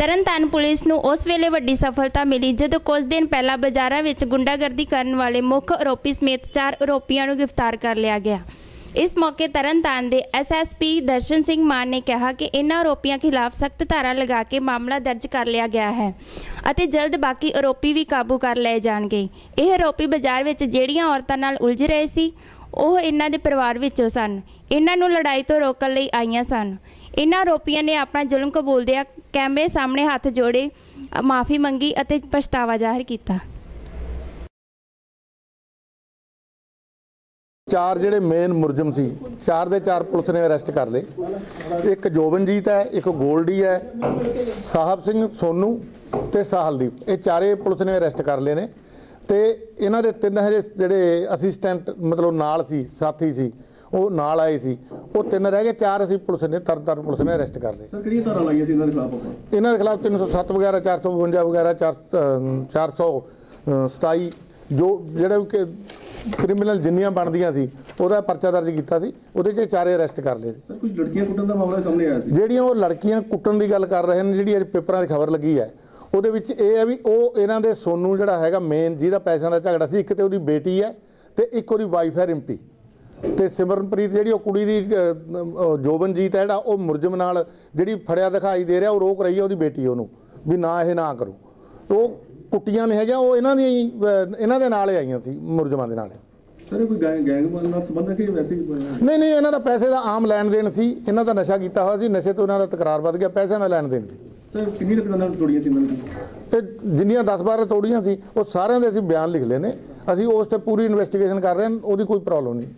Tarn Taran police ਨੂੰ ਉਸ ਵੇਲੇ ਵੱਡੀ ਸਫਲਤਾ ਮਿਲੀ ਜਦੋਂ ਕੁਝ ਦਿਨ ਪਹਿਲਾਂ ਬਾਜ਼ਾਰਾਂ ਵਿੱਚ ਗੁੰਡਾਗਰਦੀ ਕਰਨ ਵਾਲੇ ਮੁੱਖ ਆਰੋਪੀ ਸਮੇਤ ਚਾਰ ਆਰੋਪੀਆਂ ਨੂੰ ਗ੍ਰਿਫਤਾਰ ਕਰ ਲਿਆ ਗਿਆ। ਇਸ ਮੌਕੇ ਤਰਨਤਾਰਨ ਦੇ ਐਸਐਸਪੀ ਦਰਸ਼ਨ ਸਿੰਘ ਮਾਨ ਨੇ ਕਿਹਾ ਕਿ ਇਨ੍ਹਾਂ ਆਰੋਪੀਆਂ ਖਿਲਾਫ ਸਖਤ ਧਾਰਾ ਲਗਾ ਕੇ ਮਾਮਲਾ ਦਰਜ ਕਰ ਲਿਆ ਗਿਆ ਹੈ ਅਤੇ ਜਲਦ ਬਾਕੀ ਆਰੋਪੀ ਵੀ ਕਾਬੂ ਕਰ ਲਏ ਜਾਣਗੇ। ਇਹ ਆਰੋਪੀ ਬਾਜ਼ਾਰ ਵਿੱਚ ਜਿਹੜੀਆਂ ਔਰਤਾਂ ਨਾਲ ਉਲਝ ਰਹੇ ਸੀ, ਉਹ ਇਹਨਾਂ ਦੇ ਪਰਿਵਾਰ ਵਿੱਚੋਂ ਸਨ। ਇਹਨਾਂ ਨੂੰ ਲੜਾਈ ਤੋਂ ਰੋਕਣ ਲਈ ਆਈਆਂ ਸਨ। ਇਹਨਾਂ ਆਰੋਪੀਆਂ ਨੇ ਆਪਣਾ ਜ਼ੁਲਮ ਕਬੂਲਦਿਆਂ ਕੈਮਰੇ ਸਾਹਮਣੇ ਹੱਥ ਜੋੜੇ ਮਾਫੀ ਮੰਗੀ ਅਤੇ ਪਛਤਾਵਾ ਜ਼ਾਹਿਰ ਕੀਤਾ। ਚਾਰ ਜਿਹੜੇ ਮੇਨ ਮੁਰਜਮ ਸੀ ਚਾਰ ਦੇ ਚਾਰ ਪੁਲਿਸ ਨੇ ਅਰੈਸਟ ਕਰ ਲਏ। ਇੱਕ ਜੋਬਨਜੀਤ ਹੈ ਇੱਕ ਗੋਲਡੀ ਹੈ ਸਾਹਿਬ ਸਿੰਘ ਸੋਨੂ ਤੇ ਸਾਹਲਦੀਪ। ਇਹ ਚਾਰੇ ਪੁਲਿਸ ਨੇ ਅਰੈਸਟ ਕਰ ਲਏ ਨੇ ਤੇ ਇਹਨਾਂ ਦੇ ਤਿੰਨ ਹਜੇ ਜਿਹੜੇ ਅਸਿਸਟੈਂਟ ਮਤਲਬ ਨਾਲ ਸੀ ਸਾਥੀ ਸੀ ਉਹ ਨਾਲ ਆਏ ਸੀ। ਉਹ ਤਿੰਨ ਰਹਿ ਗਏ ਚਾਰ ਅਸੀਂ ਪੁਲਿਸ ਨੇ ਤਰਨਤਾਰਨ ਪੁਲਿਸ ਨੇ ਅਰੈਸਟ ਕਰ ਲਏ। ਸਰ ਕਿਹੜੀਆਂ ਧਾਰਾ ਲਾਈਆਂ ਸੀ ਇਹਨਾਂ ਦੇ ਖਿਲਾਫ ਇਹਨਾਂ ਦੇ ਖਿਲਾਫ 307 ਵਗੈਰਾ 452 ਵਗੈਰਾ 4 427 ਜੋ ਜਿਹੜੇ ਕਿ ਕ੍ਰਿਮੀਨਲ ਜਿੰਨੀਆਂ ਬਣਦੀਆਂ ਸੀ ਉਹਦਾ ਪਰਚਾ ਦਰਜ ਕੀਤਾ ਸੀ ਉਹਦੇ 'ਚ ਚਾਰੇ ਅਰੈਸਟ ਕਰ ਲਏ ਸੀ। ਸਰ ਕੁਝ ਲੜਕੀਆਂ ਕੁੱਟਣ ਦਾ ਮਾਮਲਾ ਸਾਹਮਣੇ ਆਇਆ ਸੀ। ਜਿਹੜੀਆਂ ਉਹ ਲੜਕੀਆਂ ਕੁੱਟਣ ਦੀ ਗੱਲ ਕਰ ਰਹੇ ਨੇ ਜਿਹੜੀ ਅੱਜ ਪੇਪਰਾਂ 'ਚ ਖਬਰ ਲੱਗੀ ਹੈ ਉਹਦੇ ਵਿੱਚ ਇਹ ਹੈ ਵੀ ਉਹ ਇਹਨਾਂ ਦੇ ਸੋਨੂ ਜਿਹੜਾ ਹੈਗਾ ਮੇਨ ਜਿਹਦਾ ਪੈਸਿਆਂ ਦਾ ਝਗੜਾ ਸੀ ਇੱਕ ਤੇ ਉਹਦੀ ਬੇਟੀ ਹੈ ਤੇ ਇੱਕ ਉਹਦੀ ਵਾਈਫ ਹੈ ਰਿੰਪੀ। ਤੇ ਸਿਮਰਨਪ੍ਰੀਤ ਜਿਹੜੀ ਉਹ ਕੁੜੀ ਦੀ ਜੋਬਨਜੀਤ ਹੈ ਜਿਹੜਾ ਉਹ ਮੁਰਜਮ ਨਾਲ ਜਿਹੜੀ ਫੜਿਆ ਦਿਖਾਈ ਦੇ ਰਿਹਾ ਉਹ ਰੋਕ ਰਹੀ ਹੈ ਉਹਦੀ ਬੇਟੀ ਉਹਨੂੰ ਵੀ ਨਾ ਇਹ ਨਾ ਕਰੋ। ਉਹ ਕੁੱਟੀਆਂ ਨੇ ਹੈਗੀਆਂ ਉਹ ਇਹਨਾਂ ਦੀਆਂ ਹੀ, ਇਹਨਾਂ ਦੇ ਨਾਲ ਆਈਆਂ ਸੀ ਮੁਰਜਮਾਂ ਦੇ ਨਾਲ ਸਰ ਕੋਈ ਗੈਂਗ ਗੈਂਗ ਨਾਲ ਸੰਬੰਧ ਹੈ ਕਿ ਵੈਸੇ ਹੀ ਨਹੀਂ ਨਹੀਂ ਇਹਨਾਂ ਦਾ ਪੈਸੇ ਦਾ ਆਮ ਲੈਣ ਦੇਣ ਸੀ ਇਹਨਾਂ ਦਾ ਨਸ਼ਾ ਕੀਤਾ ਹੋਇਆ ਸੀ ਨਸ਼ੇ ਤੋਂ ਇਹਨਾਂ ਦਾ ਤਕਰਾਰ ਵੱਧ ਗਿਆ ਪੈਸਿਆਂ ਦਾ ਲੈਣ ਦੇਣ ਸੀ। ਸਰ ਕਿੰਨੀ ਦੁਕਾਨਾਂ ਤੋੜੀਆਂ ਸੀ ਇਹਨਾਂ ਨੇ? ਤੇ ਜਿੰਨੀਆਂ 10 12 ਤੋੜੀਆਂ ਸੀ ਉਹ ਸਾਰਿਆਂ ਦੇ ਅਸੀਂ ਬਿਆਨ ਲਿਖ ਲਏ ਨੇ ਅਸੀਂ ਉਸ ਤੇ ਪੂਰੀ ਇਨਵੈਸਟੀਗੇਸ਼ਨ ਕਰ ਰਹੇ ਹਾਂ ਉਹਦੀ ਕੋਈ ਪ੍ਰੋਬਲਮ ਨਹੀਂ।